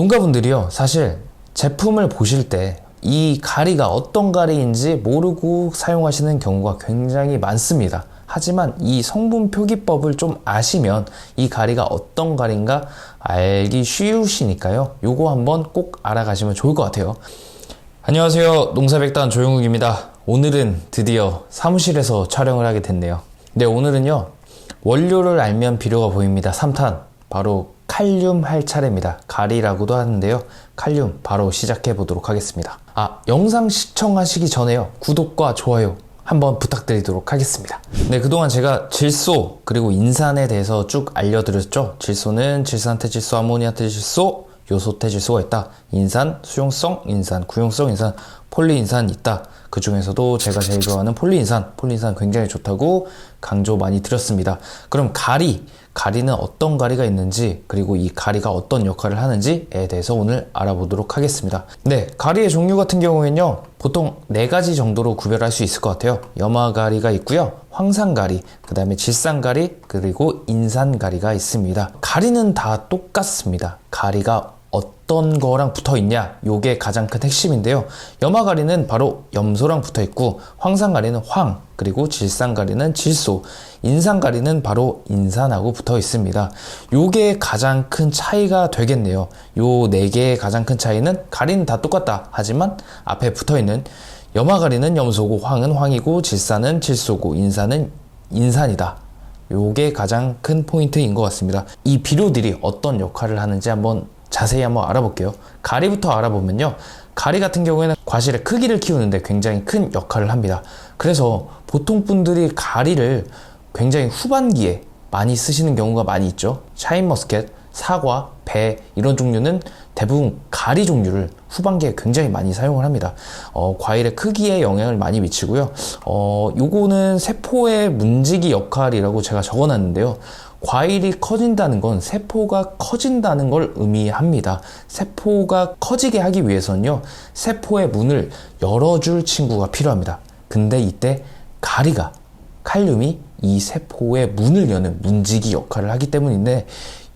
농가분들이요, 사실 제품을 보실 때 이 가리가 어떤 가리인지 모르고 사용하시는 경우가 굉장히 많습니다. 하지만 이 성분 표기법을 좀 아시면 이 가리가 어떤 가리인가 알기 쉬우시니까요. 요거 한번 꼭 알아가시면 좋을 것 같아요. 안녕하세요. 농사백단 조용욱입니다. 오늘은 드디어 사무실에서 촬영을 하게 됐네요. 네, 오늘은요. 원료를 알면 비료가 보입니다. 3탄. 바로 칼륨 할 차례입니다. 가리라고도 하는데요. 칼륨 바로 시작해 보도록 하겠습니다. 아, 영상 시청하시기 전에요. 구독과 좋아요 한번 부탁드리도록 하겠습니다. 네, 그동안 제가 질소 그리고 인산에 대해서 쭉 알려드렸죠. 질소는 질산태 질소, 아모니아태 질소, 요소태질소가 있다. 인산, 수용성 인산, 구용성 인산, 폴리인산 있다. 그 중에서도 제가 제일 좋아하는 폴리인산, 폴리인산 굉장히 좋다고 강조 많이 드렸습니다. 그럼 가리, 가리는 어떤 가리가 있는지 그리고 이 가리가 어떤 역할을 하는지에 대해서 오늘 알아보도록 하겠습니다. 네, 가리의 종류 같은 경우에는요. 보통 네 가지 정도로 구별할 수 있을 것 같아요. 염화가리가 있고요. 황산가리, 그 다음에 질산가리, 그리고 인산가리가 있습니다. 가리는 다 똑같습니다. 가리가 어떤 거랑 붙어 있냐? 요게 가장 큰 핵심인데요. 염화가리는 바로 염소랑 붙어 있고 황산가리는 황 그리고 질산가리는 질소 인산가리는 바로 인산하고 붙어 있습니다. 요게 가장 큰 차이가 되겠네요. 요 네 개의 가장 큰 차이는 가리는 다 똑같다. 하지만 앞에 붙어 있는 염화가리는 염소고 황은 황이고 질산은 질소고 인산은 인산이다. 요게 가장 큰 포인트인 것 같습니다. 이 비료들이 어떤 역할을 하는지 한번 자세히 한번 알아볼게요. 가리부터 알아보면요. 가리 같은 경우에는 과실의 크기를 키우는데 굉장히 큰 역할을 합니다. 그래서 보통 분들이 가리를 굉장히 후반기에 많이 쓰시는 경우가 많이 있죠. 샤인머스켓, 사과, 배 이런 종류는 대부분 가리 종류를 후반기에 굉장히 많이 사용을 합니다. 어, 과일의 크기에 영향을 많이 미치고요. 어, 요거는 세포의 문지기 역할이라고 제가 적어놨는데요. 과일이 커진다는 건 세포가 커진다는 걸 의미합니다. 세포가 커지게 하기 위해서는요, 세포의 문을 열어줄 친구가 필요합니다. 근데 이때 가리가, 칼륨이 이 세포의 문을 여는 문지기 역할을 하기 때문인데,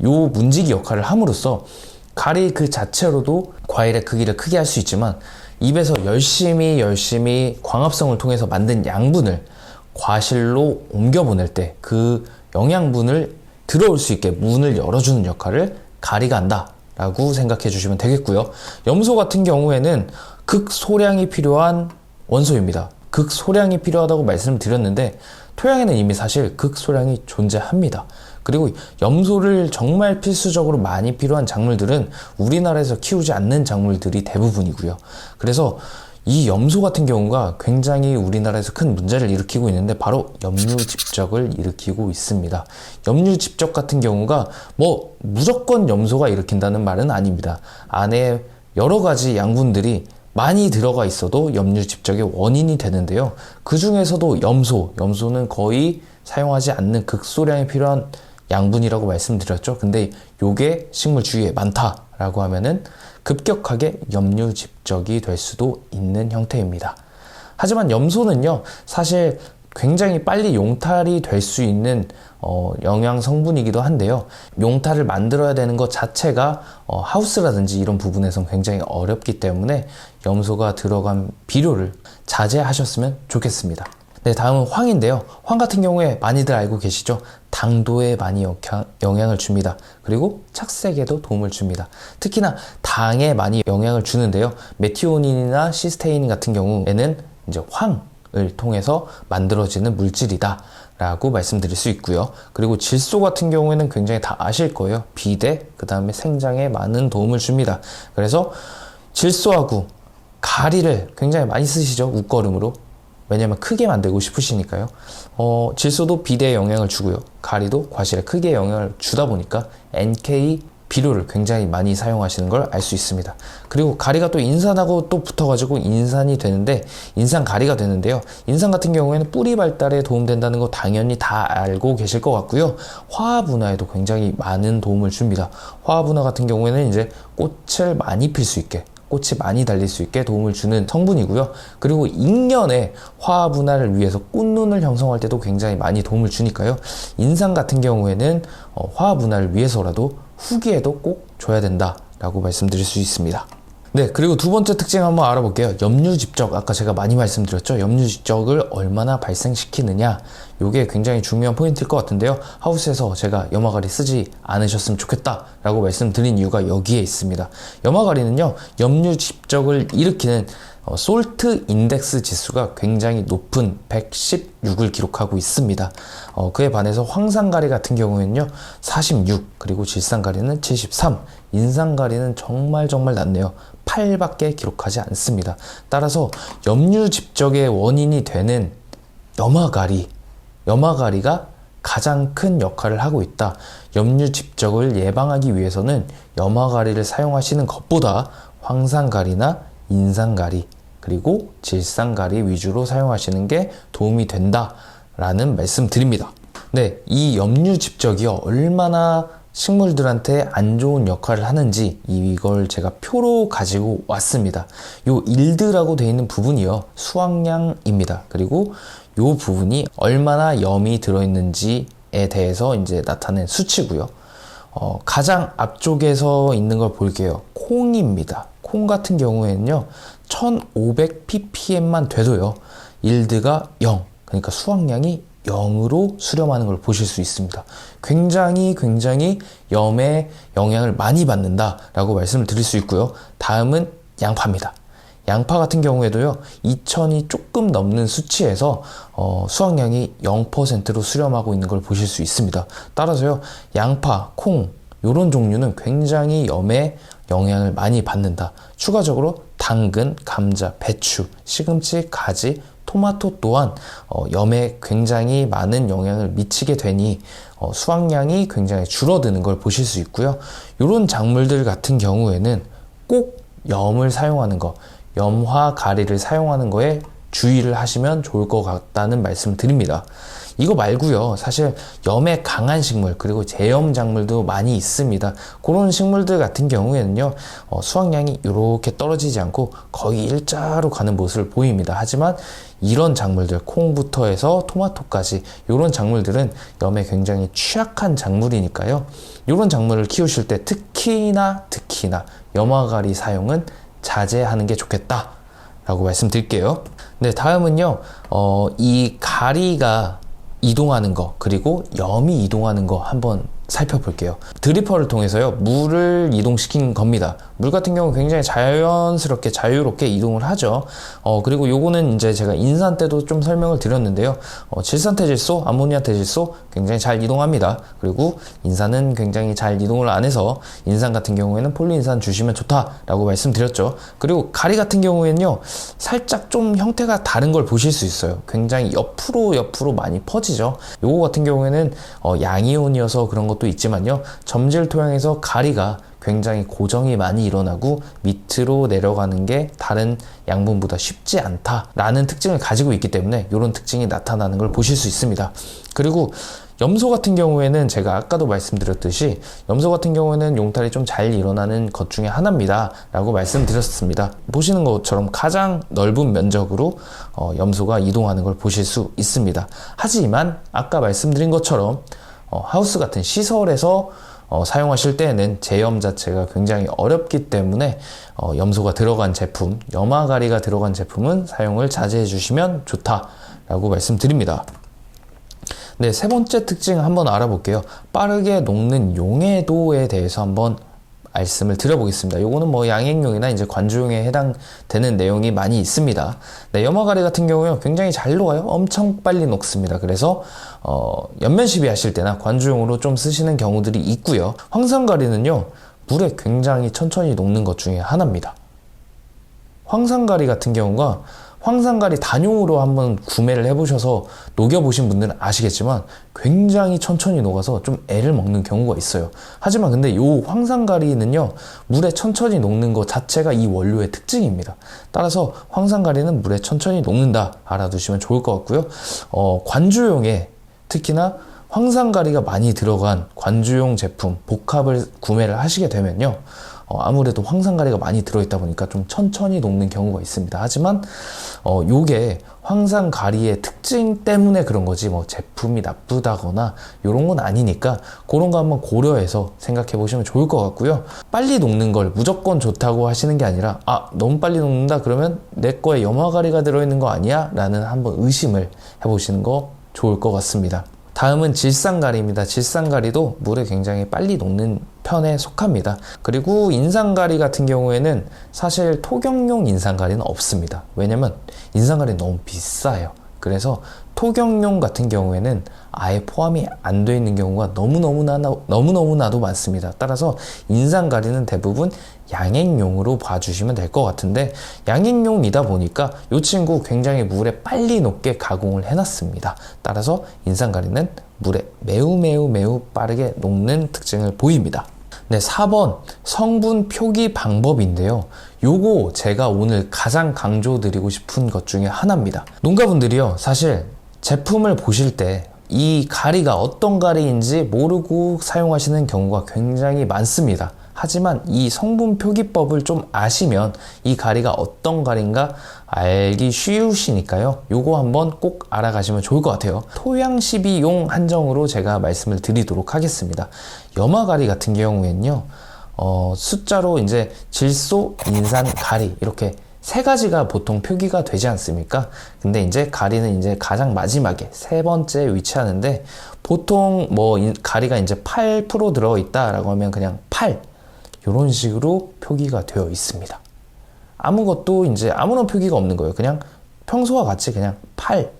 요 문지기 역할을 함으로써 가리 그 자체로도 과일의 크기를 크게 할 수 있지만, 입에서 열심히 열심히 광합성을 통해서 만든 양분을 과실로 옮겨보낼 때 그 영양분을 들어올 수 있게 문을 열어주는 역할을 가리가 한다. 라고 생각해 주시면 되겠고요. 염소 같은 경우에는 극소량이 필요한 원소입니다. 극소량이 필요하다고 말씀을 드렸는데 토양에는 이미 사실 극소량이 존재합니다. 그리고 염소를 정말 필수적으로 많이 필요한 작물들은 우리나라에서 키우지 않는 작물들이 대부분이고요. 그래서 이 염소 같은 경우가 굉장히 우리나라에서 큰 문제를 일으키고 있는데 바로 염류 집적을 일으키고 있습니다. 염류 집적 같은 경우가 뭐 무조건 염소가 일으킨다는 말은 아닙니다. 안에 여러 가지 양분들이 많이 들어가 있어도 염류 집적의 원인이 되는데요. 그 중에서도 염소, 염소는 거의 사용하지 않는 극소량이 필요한 양분이라고 말씀드렸죠. 근데 요게 식물 주위에 많다라고 하면은 급격하게 염류 집적이 될 수도 있는 형태입니다. 하지만 염소는요, 사실 굉장히 빨리 용탈이 될 수 있는 어, 영양 성분이기도 한데요. 용탈을 만들어야 되는 것 자체가 어, 하우스라든지 이런 부분에선 굉장히 어렵기 때문에 염소가 들어간 비료를 자제하셨으면 좋겠습니다. 네, 다음은 황인데요. 황 같은 경우에 많이들 알고 계시죠? 당도에 많이 영향을 줍니다. 그리고 착색에도 도움을 줍니다. 특히나 당에 많이 영향을 주는데요. 메티오닌이나 시스테인 같은 경우에는 이제 황을 통해서 만들어지는 물질이다. 라고 말씀드릴 수 있고요. 그리고 질소 같은 경우에는 굉장히 다 아실 거예요. 비대, 그 다음에 생장에 많은 도움을 줍니다. 그래서 질소하고 가리를 굉장히 많이 쓰시죠. 웃거름으로. 왜냐면 크게 만들고 싶으시니까요. 어, 질소도 비대에 영향을 주고요. 가리도 과실에 크게 영향을 주다 보니까 NK 비료를 굉장히 많이 사용하시는 걸 알 수 있습니다. 그리고 가리가 또 인산하고 또 붙어가지고 인산이 되는데 인산 가리가 되는데요. 인산 같은 경우에는 뿌리 발달에 도움된다는 거 당연히 다 알고 계실 것 같고요. 화합 분화에도 굉장히 많은 도움을 줍니다. 화합 분화 같은 경우에는 이제 꽃을 많이 필 수 있게 꽃이 많이 달릴 수 있게 도움을 주는 성분이고요. 그리고 ing년의 화합 분화를 위해서 꽃눈을 형성할 때도 굉장히 많이 도움을 주니까요. 인상 같은 경우에는 어, 화합 분화를 위해서라도 후기에도 꼭 줘야 된다. 라고 말씀드릴 수 있습니다. 네, 그리고 두 번째 특징 한번 알아볼게요. 염류 집적. 아까 제가 많이 말씀드렸죠. 염류 집적을 얼마나 발생시키느냐. 이게 굉장히 중요한 포인트일 것 같은데요. 하우스에서 제가 염화가리 쓰지 않으셨으면 좋겠다라고 말씀드린 이유가 여기에 있습니다. 염화가리는요, 염류 집적을 일으키는 어, 솔트 인덱스 지수가 굉장히 높은 116을 기록하고 있습니다. 어, 그에 반해서 황산가리 같은 경우에는요, 46, 그리고 질산가리는 73, 인산가리는 정말 정말 낮네요. 8밖에 기록하지 않습니다. 따라서 염류 집적의 원인이 되는 염화가리, 염화가리가 가장 큰 역할을 하고 있다. 염류 집적을 예방하기 위해서는 염화가리를 사용하시는 것보다 황산가리나 인산가리 그리고 질산가리 위주로 사용하시는 게 도움이 된다라는 말씀 드립니다. 네, 이 염류 집적이요 얼마나 식물들한테 안 좋은 역할을 하는지 이걸 제가 표로 가지고 왔습니다. 요 일드라고 되어 있는 부분이요 수확량입니다. 그리고 요 부분이 얼마나 염이 들어있는지에 대해서 이제 나타낸 수치고요. 어, 가장 앞쪽에서 있는 걸 볼게요. 콩입니다. 콩 같은 경우에는요, 1500ppm만 돼도요, 일드가 0. 그러니까 수확량이 0으로 수렴하는 걸 보실 수 있습니다. 굉장히 굉장히 염의 영향을 많이 받는다라고 말씀을 드릴 수 있고요. 다음은 양파입니다. 양파 같은 경우에도요, 2000이 조금 넘는 수치에서 어, 수확량이 0%로 수렴하고 있는 걸 보실 수 있습니다. 따라서요, 양파, 콩, 이런 종류는 굉장히 염의 영향을 많이 받는다. 추가적으로 당근, 감자, 배추, 시금치, 가지, 토마토 또한 어, 염에 굉장히 많은 영향을 미치게 되니 어, 수확량이 굉장히 줄어드는 걸 보실 수 있고요. 이런 작물들 같은 경우에는 꼭 염을 사용하는 거, 염화 가리를 사용하는 거에 주의를 하시면 좋을 것 같다는 말씀 드립니다. 이거 말고요. 사실 염에 강한 식물 그리고 제염 작물도 많이 있습니다. 그런 식물들 같은 경우에는요. 어, 수확량이 이렇게 떨어지지 않고 거의 일자로 가는 모습을 보입니다. 하지만 이런 작물들 콩부터 해서 토마토까지 이런 작물들은 염에 굉장히 취약한 작물이니까요. 이런 작물을 키우실 때 특히나 특히나 염화가리 사용은 자제하는 게 좋겠다. 라고 말씀드릴게요. 네, 다음은요, 어, 이 가리가 이동하는 거 그리고 염이 이동하는 거 한번 살펴볼게요. 드리퍼를 통해서요, 물을 이동시킨 겁니다. 물 같은 경우 굉장히 자연스럽게 자유롭게 이동을 하죠. 어, 그리고 요거는 이제 제가 인산 때도 좀 설명을 드렸는데요. 어, 질산태 질소, 아모니아 태 질소 굉장히 잘 이동합니다. 그리고 인산은 굉장히 잘 이동을 안 해서 인산 같은 경우에는 폴리인산 주시면 좋다라고 말씀드렸죠. 그리고 가리 같은 경우에는요, 살짝 좀 형태가 다른 걸 보실 수 있어요. 굉장히 옆으로 옆으로 많이 퍼지죠. 요거 같은 경우에는 어, 양이온이어서 그런 것도 있지만요. 점질 토양에서 가리가 굉장히 고정이 많이 일어나고 밑으로 내려가는 게 다른 양분보다 쉽지 않다라는 특징을 가지고 있기 때문에 이런 특징이 나타나는 걸 보실 수 있습니다. 그리고 염소 같은 경우에는 제가 아까도 말씀드렸듯이 염소 같은 경우에는 용탈이 좀 잘 일어나는 것 중에 하나입니다. 라고 말씀드렸습니다. 보시는 것처럼 가장 넓은 면적으로 어, 염소가 이동하는 걸 보실 수 있습니다. 하지만 아까 말씀드린 것처럼 어, 하우스 같은 시설에서 어, 사용하실 때에는 제염 자체가 굉장히 어렵기 때문에 어, 염소가 들어간 제품, 염화가리가 들어간 제품은 사용을 자제해 주시면 좋다라고 말씀드립니다. 네, 세 번째 특징 한번 알아볼게요. 빠르게 녹는 용해도에 대해서 한번 말씀을 드려보겠습니다. 요거는 뭐 양행용이나 이제 관주용에 해당되는 내용이 많이 있습니다. 네, 염화가리 같은 경우에 굉장히 잘 녹아요. 엄청 빨리 녹습니다. 그래서 어, 연면 시비 하실 때나 관주용으로 좀 쓰시는 경우들이 있고요. 황산가리는요. 물에 굉장히 천천히 녹는 것 중에 하나입니다. 황산가리 같은 경우가 황산가리 단용으로 한번 구매를 해보셔서 녹여보신 분들은 아시겠지만 굉장히 천천히 녹아서 좀 애를 먹는 경우가 있어요. 하지만 근데 요 황산가리는요, 물에 천천히 녹는 것 자체가 이 원료의 특징입니다. 따라서 황산가리는 물에 천천히 녹는다 알아두시면 좋을 것 같고요. 어, 관주용에 특히나 황산가리가 많이 들어간 관주용 제품, 복합을 구매를 하시게 되면요. 어, 아무래도 황산가리가 많이 들어있다 보니까 좀 천천히 녹는 경우가 있습니다. 하지만 어, 요게 황산가리의 특징 때문에 그런 거지 뭐 제품이 나쁘다거나 이런 건 아니니까 그런 거 한번 고려해서 생각해 보시면 좋을 것 같고요. 빨리 녹는 걸 무조건 좋다고 하시는 게 아니라 아 너무 빨리 녹는다 그러면 내 거에 염화가리가 들어있는 거 아니야? 라는 한번 의심을 해보시는 거 좋을 것 같습니다. 다음은 질산가리입니다. 질산가리도 물에 굉장히 빨리 녹는 편에 속합니다. 그리고 인산가리 같은 경우에는 사실 토경용 인산가리는 없습니다. 왜냐면 인산가리는 너무 비싸요. 그래서 토경용 같은 경우에는 아예 포함이 안 되어 있는 경우가 너무너무나, 너무너무나도 많습니다. 따라서 인산가리는 대부분 양액용으로 봐주시면 될 것 같은데 양액용이다 보니까 이 친구 굉장히 물에 빨리 녹게 가공을 해놨습니다. 따라서 인산가리는 물에 매우 매우 매우 빠르게 녹는 특징을 보입니다. 네, 4번 성분 표기 방법인데요. 요거 제가 오늘 가장 강조드리고 싶은 것 중에 하나입니다. 농가분들이요, 사실 제품을 보실 때 이 가리가 어떤 가리인지 모르고 사용하시는 경우가 굉장히 많습니다. 하지만 이 성분 표기법을 좀 아시면 이 가리가 어떤 가리인가 알기 쉬우시니까요. 요거 한번 꼭 알아가시면 좋을 것 같아요. 토양 12용 한정으로 제가 말씀을 드리도록 하겠습니다. 염화가리 같은 경우에는요. 어, 숫자로 이제 질소, 인산, 가리 이렇게 세 가지가 보통 표기가 되지 않습니까? 근데 이제 가리는 이제 가장 마지막에 세 번째 위치하는데 보통 뭐 가리가 이제 8% 들어 있다라고 하면 그냥 8 이런 식으로 표기가 되어 있습니다. 아무것도 이제 아무런 표기가 없는 거예요. 그냥 평소와 같이 그냥 8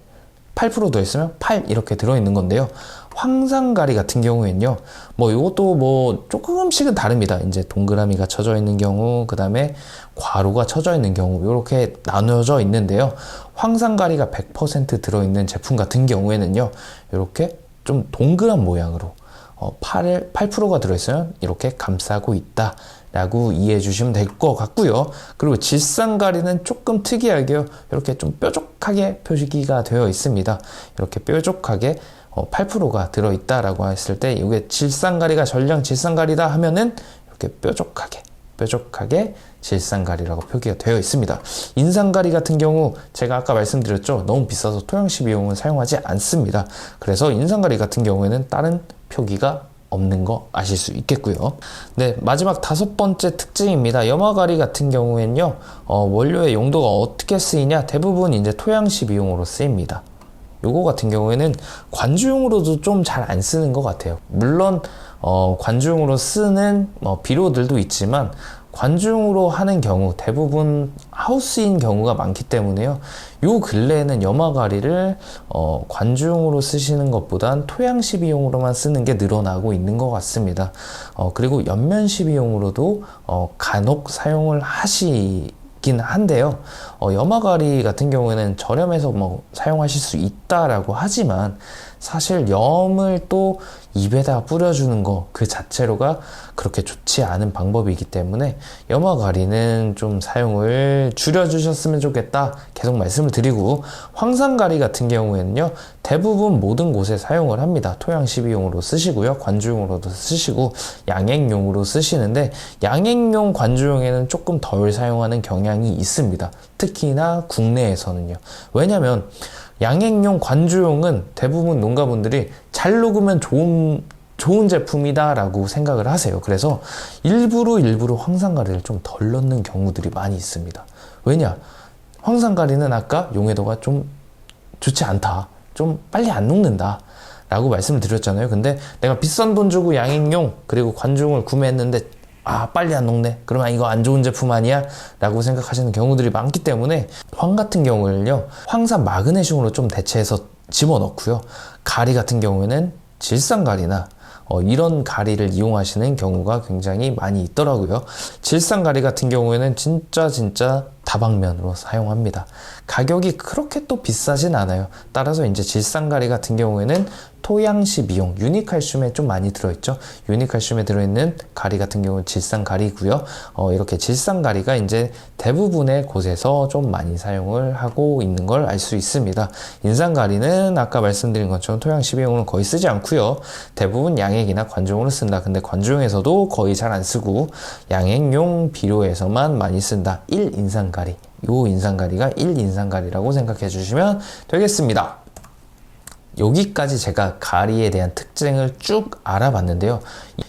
8% 들어있으면 8 이렇게 들어있는 건데요. 황산가리 같은 경우에는요, 뭐 이것도 뭐 조금씩은 다릅니다. 이제 동그라미가 쳐져 있는 경우, 그 다음에 괄호가 쳐져 있는 경우, 이렇게 나누어져 있는데요. 황산가리가 100% 들어있는 제품 같은 경우에는요, 이렇게 좀 동그란 모양으로 어, 8, 8%가 들어있으면 이렇게 감싸고 있다. 라고 이해해 주시면 될 것 같고요. 그리고 질산가리는 조금 특이하게요. 이렇게 좀 뾰족하게 표시기가 되어 있습니다. 이렇게 뾰족하게 8%가 어, 들어있다라고 했을 때 이게 질산가리가 전량 질산가리다 하면은 이렇게 뾰족하게 뾰족하게 질산가리라고 표기가 되어 있습니다. 인산가리 같은 경우 제가 아까 말씀드렸죠. 너무 비싸서 토양시 비용은 사용하지 않습니다. 그래서 인산가리 같은 경우에는 다른 표기가 없는 거 아실 수 있겠고요. 네, 마지막 다섯 번째 특징입니다. 염화가리 같은 경우에는요, 어, 원료의 용도가 어떻게 쓰이냐? 대부분 이제 토양시 비용으로 쓰입니다. 요거 같은 경우에는 관주용으로도 좀 잘 안 쓰는 것 같아요. 물론 어, 관주용으로 쓰는 뭐 비료들도 있지만 관중으로 하는 경우 대부분 하우스인 경우가 많기 때문에요. 요 근래에는 염화가리를 어, 관중으로 쓰시는 것보단 토양시 비용으로만 쓰는 게 늘어나고 있는 것 같습니다. 어, 그리고 연면시 비용으로도 어, 간혹 사용을 하시 긴 한데요. 어, 염화가리 같은 경우에는 저렴해서 뭐 사용하실 수 있다라고 하지만 사실 염을 또 입에다 뿌려주는 거 그 자체로가 그렇게 좋지 않은 방법이기 때문에 염화 가리는 좀 사용을 줄여주셨으면 좋겠다 계속 말씀을 드리고 황산 가리 같은 경우에는요 대부분 모든 곳에 사용을 합니다. 토양 시비용으로 쓰시고요 관주용으로도 쓰시고 양액용으로 쓰시는데 양액용 관주용에는 조금 덜 사용하는 경향이 있습니다. 특히나 국내에서는요. 왜냐면 양액용 관주용은 대부분 농가분들이 잘 녹으면 좋은 좋은 제품이다라고 생각을 하세요. 그래서 일부러 일부러 황산가리를 좀 덜 넣는 경우들이 많이 있습니다. 왜냐? 황산가리는 아까 용해도가 좀 좋지 않다. 좀 빨리 안 녹는다. 라고 말씀을 드렸잖아요. 근데 내가 비싼 돈 주고 양액용 그리고 관중을 구매했는데 아 빨리 안 녹네. 그러면 이거 안 좋은 제품 아니야? 라고 생각하시는 경우들이 많기 때문에 황 같은 경우는요 황산 마그네슘으로 좀 대체해서 집어넣고요. 가리 같은 경우에는 질산가리나 어, 이런 가리를 이용하시는 경우가 굉장히 많이 있더라고요. 질산가리 같은 경우에는 진짜 진짜 다방면으로 사용합니다. 가격이 그렇게 또 비싸진 않아요. 따라서 이제 질산가리 같은 경우에는 토양시 미용 유니칼슘에 좀 많이 들어있죠. 유니칼슘에 들어있는 가리 같은 경우는 질산가리고요. 어, 이렇게 질산가리가 이제 대부분의 곳에서 좀 많이 사용을 하고 있는 걸 알 수 있습니다. 인산가리는 아까 말씀드린 것처럼 토양시 미용은 거의 쓰지 않고요. 대부분 양액이나 관종으로 쓴다. 근데 관종에서도 거의 잘 안 쓰고 양액용 비료에서만 많이 쓴다. 1인산가리. 요 인산가리가 1인산가리라고 생각해 주시면 되겠습니다. 여기까지 제가 가리에 대한 특징을 쭉 알아봤는데요.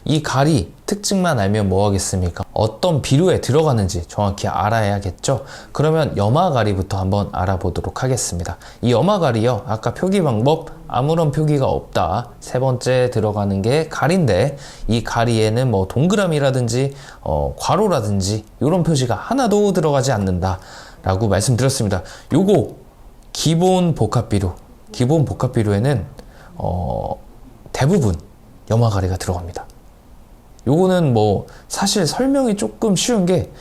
이 가리 특징만 알면 뭐 하겠습니까? 어떤 비료에 들어가는지 정확히 알아야겠죠? 그러면 염화가리부터 한번 알아보도록 하겠습니다. 이 염화가리요. 아까 표기 방법 아무런 표기가 없다. 세 번째 들어가는 게 가리인데 이 가리에는 뭐 동그라미라든지 어, 괄호라든지 이런 표시가 하나도 들어가지 않는다. 라고 말씀드렸습니다. 요거 기본 복합비료 기본 복합 비료에는 어, 대부분 염화가리가 들어갑니다. 요거는 뭐 사실 설명이 조금 쉬운 게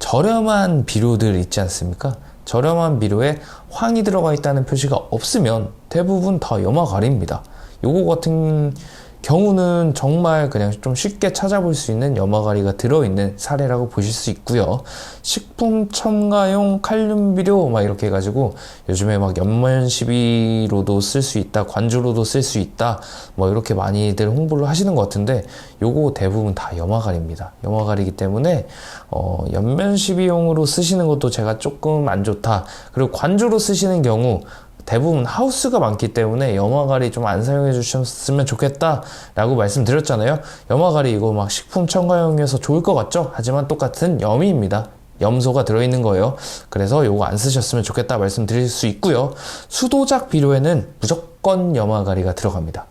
저렴한 비료들 있지 않습니까? 저렴한 비료에 황이 들어가 있다는 표시가 없으면 대부분 다 염화가리입니다. 요거 같은 경우는 정말 그냥 좀 쉽게 찾아볼 수 있는 염화가리가 들어있는 사례라고 보실 수 있고요. 식품 첨가용 칼륨 비료 막 이렇게 해가지고 요즘에 막 연면시비로도 쓸 수 있다, 관주로도 쓸 수 있다, 뭐 이렇게 많이들 홍보를 하시는 것 같은데 요거 대부분 다 염화가리입니다. 염화가리이기 때문에 어, 연면시비용으로 쓰시는 것도 제가 조금 안 좋다. 그리고 관주로 쓰시는 경우 대부분 하우스가 많기 때문에 염화가리 좀 안 사용해 주셨으면 좋겠다라고 말씀드렸잖아요. 염화가리 이거 막 식품 첨가용이어서 좋을 것 같죠? 하지만 똑같은 염입니다. 염소가 들어있는 거예요. 그래서 요거 안 쓰셨으면 좋겠다 말씀드릴 수 있고요. 수도작 비료에는 무조건 염화가리가 들어갑니다.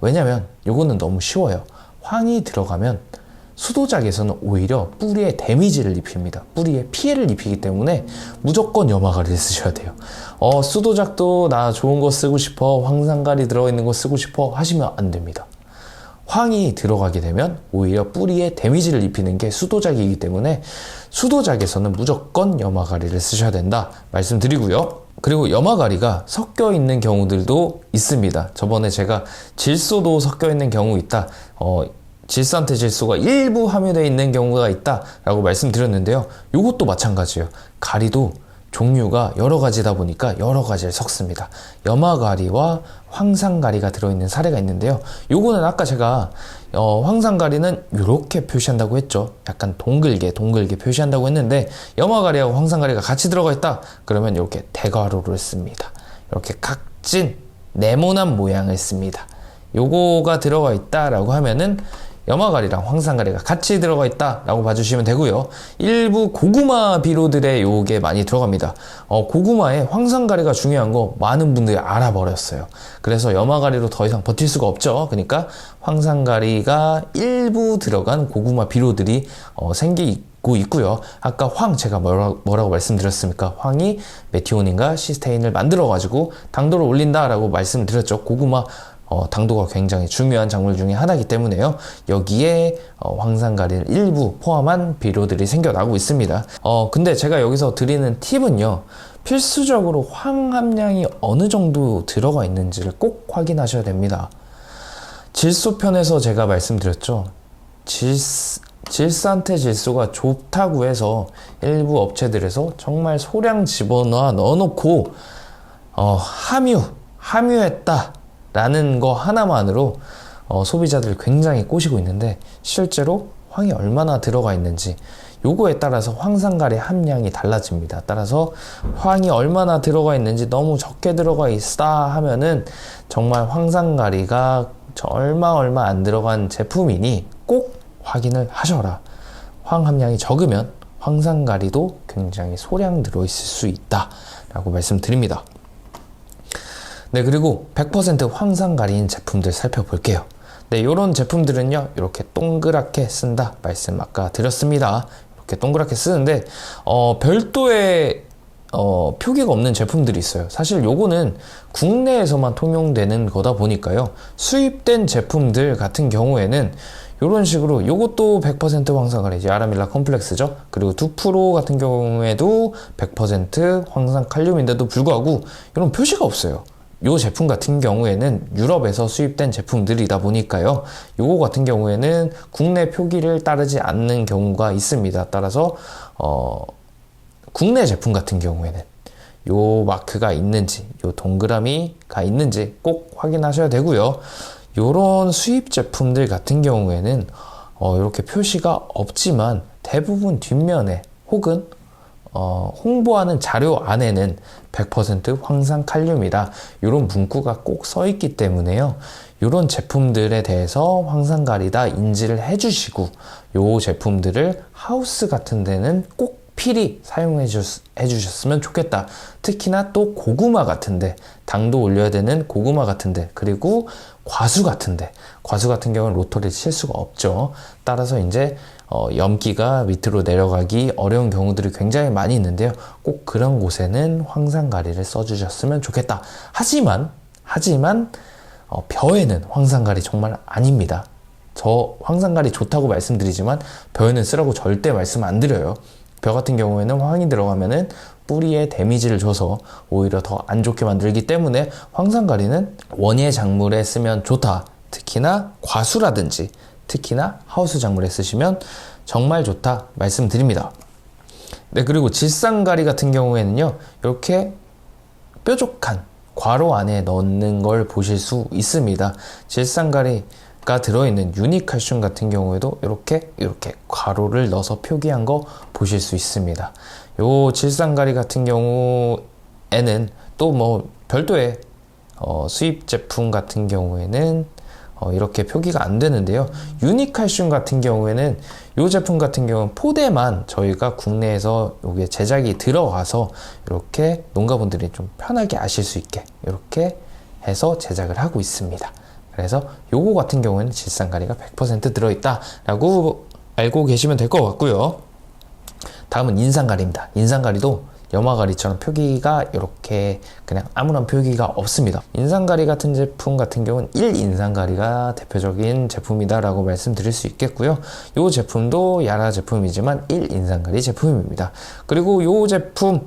왜냐면 요거는 너무 쉬워요. 황이 들어가면 수도작에서는 오히려 뿌리에 데미지를 입힙니다. 뿌리에 피해를 입히기 때문에 무조건 염화가리를 쓰셔야 돼요. 어, 수도작도 나 좋은 거 쓰고 싶어, 황산가리 들어있는 거 쓰고 싶어 하시면 안 됩니다. 황이 들어가게 되면 오히려 뿌리에 데미지를 입히는 게 수도작이기 때문에 수도작에서는 무조건 염화가리를 쓰셔야 된다 말씀드리고요. 그리고 염화가리가 섞여 있는 경우들도 있습니다. 저번에 제가 질소도 섞여 있는 경우 있다. 어, 질산태 질소가 일부 함유되어 있는 경우가 있다라고 말씀드렸는데요. 이것도 마찬가지예요. 가리도 종류가 여러 가지다 보니까 여러 가지를 섞습니다. 염화가리와 황산가리가 들어있는 사례가 있는데요. 요거는 아까 제가 어, 황산가리는 이렇게 표시한다고 했죠. 약간 동글게 동글게 표시한다고 했는데 염화가리하고 황산가리가 같이 들어가 있다. 그러면 이렇게 대괄호를 씁니다. 이렇게 각진 네모난 모양을 씁니다. 요거가 들어가 있다라고 하면은 염화가리랑 황산가리가 같이 들어가 있다라고 봐주시면 되고요. 일부 고구마 비료들에 요게 많이 들어갑니다. 어, 고구마에 황산가리가 중요한 거 많은 분들이 알아버렸어요. 그래서 염화가리로 더 이상 버틸 수가 없죠. 그러니까 황산가리가 일부 들어간 고구마 비료들이 어, 생기 고 있고요. 아까 황 제가 뭐라, 뭐라 고 말씀드렸습니까? 황이 메티오닌과 시스테인을 만들어 가지고 당도를 올린다라고 말씀드렸죠. 고구마 어, 당도가 굉장히 중요한 작물 중에 하나이기 때문에요. 여기에 어, 황산가리를 일부 포함한 비료들이 생겨나고 있습니다. 어, 근데 제가 여기서 드리는 팁은요. 필수적으로 황 함량이 어느 정도 들어가 있는지를 꼭 확인하셔야 됩니다. 질소편에서 제가 말씀드렸죠. 질, 질산태 질소가 좋다고 해서 일부 업체들에서 정말 소량 집어넣어 넣어놓고 어, 함유, 함유했다. 라는 거 하나만으로 어, 소비자들 굉장히 꼬시고 있는데 실제로 황이 얼마나 들어가 있는지 요거에 따라서 황산가리 함량이 달라집니다. 따라서 황이 얼마나 들어가 있는지 너무 적게 들어가 있다 하면은 정말 황산가리가 얼마 얼마 안 들어간 제품이니 꼭 확인을 하셔라. 황 함량이 적으면 황산가리도 굉장히 소량 들어있을 수 있다 라고 말씀드립니다. 네, 그리고 100% 황산가리인 제품들 살펴볼게요. 네, 이런 제품들은요, 이렇게 동그랗게 쓴다 말씀 아까 드렸습니다. 이렇게 동그랗게 쓰는데, 어, 별도의 어, 표기가 없는 제품들이 있어요. 사실 요거는 국내에서만 통용되는 거다 보니까요. 수입된 제품들 같은 경우에는 이런 식으로 요것도 100% 황산가리지 아라밀라 컴플렉스죠. 그리고 2% 같은 경우에도 100% 황산 칼륨인데도 불구하고 이런 표시가 없어요. 요 제품 같은 경우에는 유럽에서 수입된 제품들이다 보니까요. 요거 같은 경우에는 국내 표기를 따르지 않는 경우가 있습니다. 따라서 어 국내 제품 같은 경우에는 요 마크가 있는지, 요 동그라미가 있는지 꼭 확인하셔야 되고요. 요런 수입 제품들 같은 경우에는 어, 이렇게 표시가 없지만 대부분 뒷면에 혹은 어, 홍보하는 자료 안에는 100% 황산 칼륨이다. 이런 문구가 꼭 써 있기 때문에요. 이런 제품들에 대해서 황산가리다 인지를 해주시고 요 제품들을 하우스 같은 데는 꼭 필히 사용해 주- 해주셨으면 좋겠다. 특히나 또 고구마 같은데, 당도 올려야 되는 고구마 같은데, 그리고 과수 같은데, 과수 같은 경우는 로터를 칠 수가 없죠. 따라서 이제 어, 염기가 밑으로 내려가기 어려운 경우들이 굉장히 많이 있는데요. 꼭 그런 곳에는 황산가리를 써주셨으면 좋겠다. 하지만, 하지만, 어, 벼에는 황산가리 정말 아닙니다. 저 황산가리 좋다고 말씀드리지만 벼에는 쓰라고 절대 말씀 안 드려요. 벼 같은 경우에는 황이 들어가면은 뿌리에 데미지를 줘서 오히려 더 안 좋게 만들기 때문에 황산가리는 원예 작물에 쓰면 좋다. 특히나 과수라든지 특히나 하우스 작물에 쓰시면 정말 좋다 말씀드립니다. 네, 그리고 질산가리 같은 경우에는요, 이렇게 뾰족한 괄호 안에 넣는 걸 보실 수 있습니다. 질산가리가 들어있는 유니칼슘 같은 경우에도 이렇게 이렇게 괄호를 넣어서 표기한 거 보실 수 있습니다. 요 질산가리 같은 경우에는 또 뭐 별도의 어, 수입 제품 같은 경우에는 어, 이렇게 표기가 안 되는데요. 유니칼슘 같은 경우에는 이 제품 같은 경우는 포대만 저희가 국내에서 여기에 제작이 들어가서 이렇게 농가분들이 좀 편하게 아실 수 있게 이렇게 해서 제작을 하고 있습니다. 그래서 요거 같은 경우에는 질산가리가 100% 들어있다라고 알고 계시면 될 것 같고요. 다음은 인상가리입니다. 인상가리도 염화가리처럼 표기가 이렇게 그냥 아무런 표기가 없습니다. 인상가리 같은 제품 같은 경우는 1인상가리가 대표적인 제품이다라고 말씀드릴 수 있겠고요. 이 제품도 야라 제품이지만 1인상가리 제품입니다. 그리고 이 제품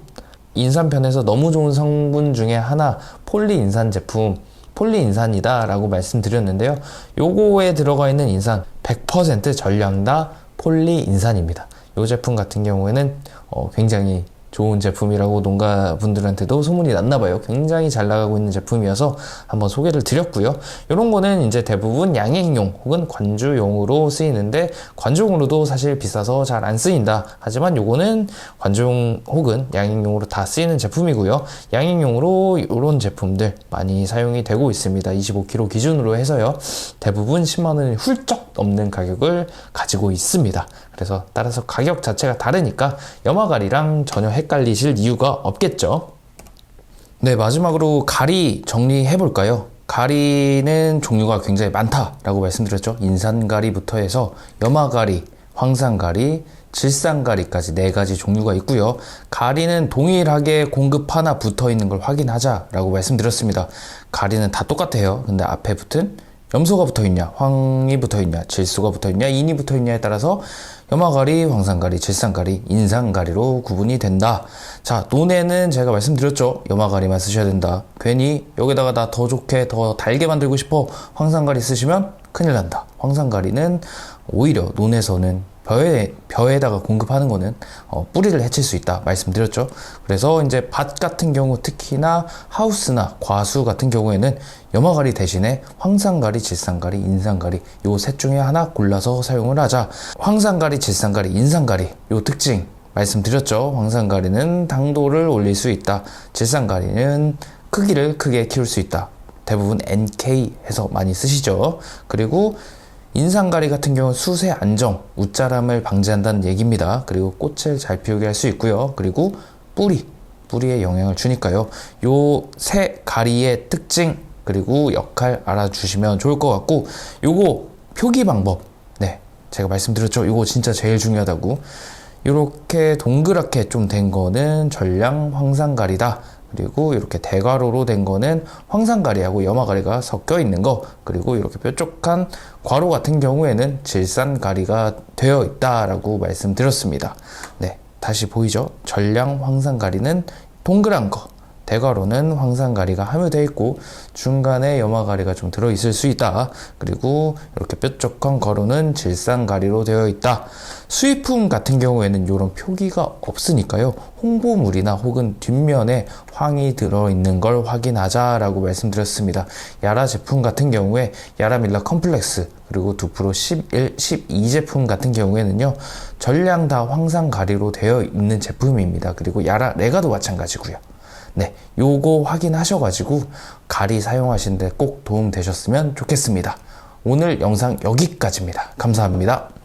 인산편에서 너무 좋은 성분 중에 하나 폴리인산 제품 폴리인산이다 라고 말씀드렸는데요. 요거에 들어가 있는 인산 100% 전량 다 폴리인산입니다. 이 제품 같은 경우에는 어, 굉장히 좋은 제품이라고 농가분들한테도 소문이 났나 봐요. 굉장히 잘 나가고 있는 제품이어서 한번 소개를 드렸고요. 이런 거는 이제 대부분 양행용 혹은 관주용으로 쓰이는데 관주용으로도 사실 비싸서 잘 안 쓰인다. 하지만 요거는 관주용 혹은 양행용으로 다 쓰이는 제품이고요. 양행용으로 이런 제품들 많이 사용이 되고 있습니다. 25kg 기준으로 해서요. 대부분 10만 원이 훌쩍 넘는 가격을 가지고 있습니다. 그래서 따라서 가격 자체가 다르니까 염화가리랑 전혀 헷갈리실 이유가 없겠죠. 네, 마지막으로 가리 정리해 볼까요? 가리는 종류가 굉장히 많다라고 말씀드렸죠. 인산가리부터 해서 염화가리, 황산가리, 질산가리까지 네 가지 종류가 있고요. 가리는 동일하게 공급 하나 붙어 있는 걸 확인하자라고 말씀드렸습니다. 가리는 다 똑같아요. 근데 앞에 붙은 염소가 붙어 있냐, 황이 붙어 있냐, 질소가 붙어 있냐, 인이 붙어 있냐에 따라서 염화가리, 황산가리, 질산가리, 인산가리로 구분이 된다. 자, 논에는 제가 말씀드렸죠. 염화가리만 쓰셔야 된다. 괜히 여기다가 나 더 좋게, 더 달게 만들고 싶어. 황산가리 쓰시면 큰일 난다. 황산가리는 오히려 논에서는 벼에, 벼에다가 공급하는 거는 어, 뿌리를 해칠 수 있다 말씀드렸죠. 그래서 이제 밭 같은 경우 특히나 하우스나 과수 같은 경우에는 염화가리 대신에 황산가리, 질산가리, 인산가리 요 셋 중에 하나 골라서 사용을 하자. 황산가리, 질산가리, 인산가리 요 특징 말씀드렸죠. 황산가리는 당도를 올릴 수 있다. 질산가리는 크기를 크게 키울 수 있다. 대부분 NK 해서 많이 쓰시죠. 그리고 인상가리 같은 경우는 수세 안정, 웃자람을 방지한다는 얘기입니다. 그리고 꽃을 잘 피우게 할 수 있고요. 그리고 뿌리, 뿌리에 영향을 주니까요. 요 세 가리의 특징 그리고 역할 알아주시면 좋을 것 같고 요거 표기 방법 네 제가 말씀드렸죠. 요거 진짜 제일 중요하다고. 이렇게 동그랗게 좀 된 거는 전량 황산가리다. 그리고 이렇게 대괄호로 된 거는 황산가리하고 염화가리가 섞여 있는 거 그리고 이렇게 뾰족한 괄호 같은 경우에는 질산가리가 되어 있다라고 말씀드렸습니다. 네, 다시 보이죠? 전량 황산가리는 동그란 거, 대괄호는 황산가리가 함유되어 있고 중간에 염화가리가 좀 들어있을 수 있다. 그리고 이렇게 뾰족한 가루는 질산가리로 되어 있다. 수입품 같은 경우에는 이런 표기가 없으니까요. 홍보물이나 혹은 뒷면에 황이 들어있는 걸 확인하자라고 말씀드렸습니다. 야라 제품 같은 경우에 야라밀라 컴플렉스 그리고 두프로 11, 12 제품 같은 경우에는요. 전량 다 황산가리로 되어 있는 제품입니다. 그리고 야라 레가도 마찬가지고요. 네, 요거 확인하셔가지고 가리 사용하시는데 꼭 도움 되셨으면 좋겠습니다. 오늘 영상 여기까지입니다. 감사합니다.